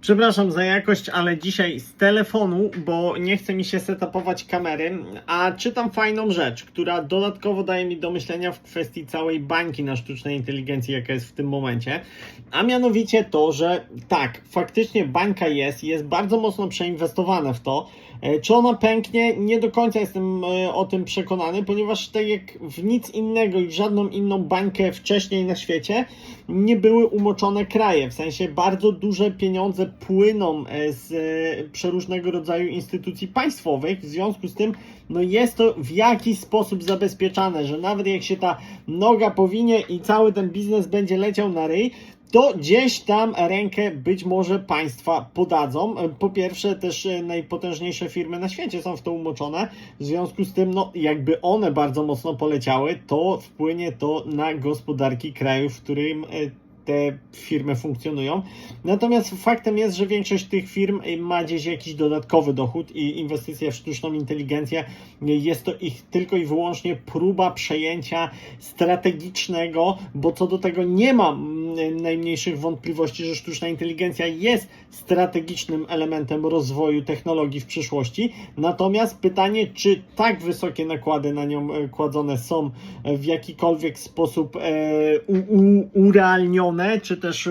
Przepraszam za jakość, ale dzisiaj z telefonu, bo nie chce mi się setupować kamery, a czytam fajną rzecz, która dodatkowo daje mi do myślenia w kwestii całej bańki na sztucznej inteligencji, jaka jest w tym momencie. A mianowicie to, że tak, faktycznie bańka jest, jest bardzo mocno przeinwestowana w to. E, Czy ona pęknie? Nie do końca jestem e, o tym przekonany, ponieważ tak jak w nic innego i w żadną inną bańkę wcześniej na świecie nie były umoczone kraje. W sensie bardzo duże pieniądze płyną e, z e, przeróżnego rodzaju instytucji państwowych. W związku z tym, no jest to w jakiś sposób zabezpieczane, że nawet jak się ta noga powinie i cały ten biznes będzie leciał na ryj, to gdzieś tam rękę być może państwa podadzą. Po pierwsze, też e, najpotężniejsze firmy na świecie są w to umoczone. W związku z tym, no, jakby one bardzo mocno poleciały, to wpłynie to na gospodarki krajów, w którym e, te firmy funkcjonują. Natomiast faktem jest, że większość tych firm ma gdzieś jakiś dodatkowy dochód i inwestycja w sztuczną inteligencję jest to ich tylko i wyłącznie próba przejęcia strategicznego, bo co do tego nie ma najmniejszych wątpliwości, że sztuczna inteligencja jest strategicznym elementem rozwoju technologii w przyszłości. Natomiast pytanie, czy tak wysokie nakłady na nią e, kładzone są e, w jakikolwiek sposób e, urealnione, czy też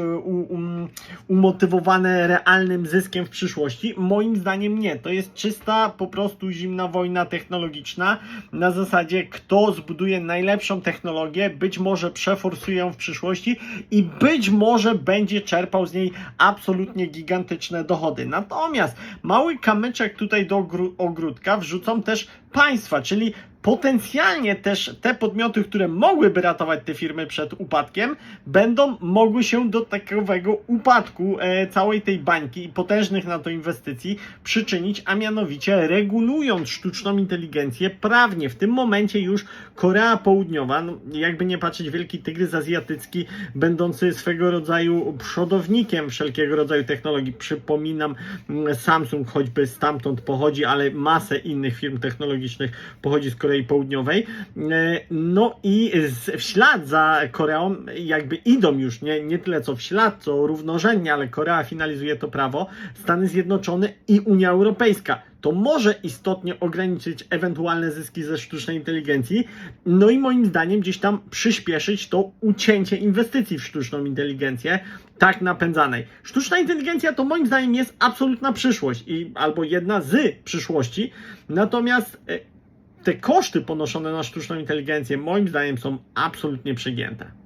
umotywowane realnym zyskiem w przyszłości? Moim zdaniem nie. To jest czysta po prostu zimna wojna technologiczna na zasadzie kto zbuduje najlepszą technologię, być może przeforsuje ją w przyszłości i być może będzie czerpał z niej absolutnie gigantyczne dochody. Natomiast mały kamyczek tutaj do ogródka wrzucą też państwa, czyli potencjalnie też te podmioty, które mogłyby ratować te firmy przed upadkiem, będą mogły się do takowego upadku e, całej tej bańki i potężnych na to inwestycji przyczynić, a mianowicie regulując sztuczną inteligencję prawnie. W tym momencie już Korea Południowa, no, jakby nie patrzeć, wielki tygrys azjatycki, będący swego rodzaju przodownikiem wszelkiego rodzaju technologii. Przypominam, mm, Samsung choćby stamtąd pochodzi, ale masę innych firm technologicznych pochodzi z Korei Południowej. E, No i w ślad za Koreą jakby idą już, nie, nie tyle co w ślad, co równorzędnie, ale Korea finalizuje to prawo, Stany Zjednoczone i Unia Europejska. To może istotnie ograniczyć ewentualne zyski ze sztucznej inteligencji, no i moim zdaniem gdzieś tam przyspieszyć to ucięcie inwestycji w sztuczną inteligencję, tak napędzanej. Sztuczna inteligencja to moim zdaniem jest absolutna przyszłość i albo jedna z przyszłości, natomiast e, te koszty ponoszone na sztuczną inteligencję moim zdaniem są absolutnie przegięte.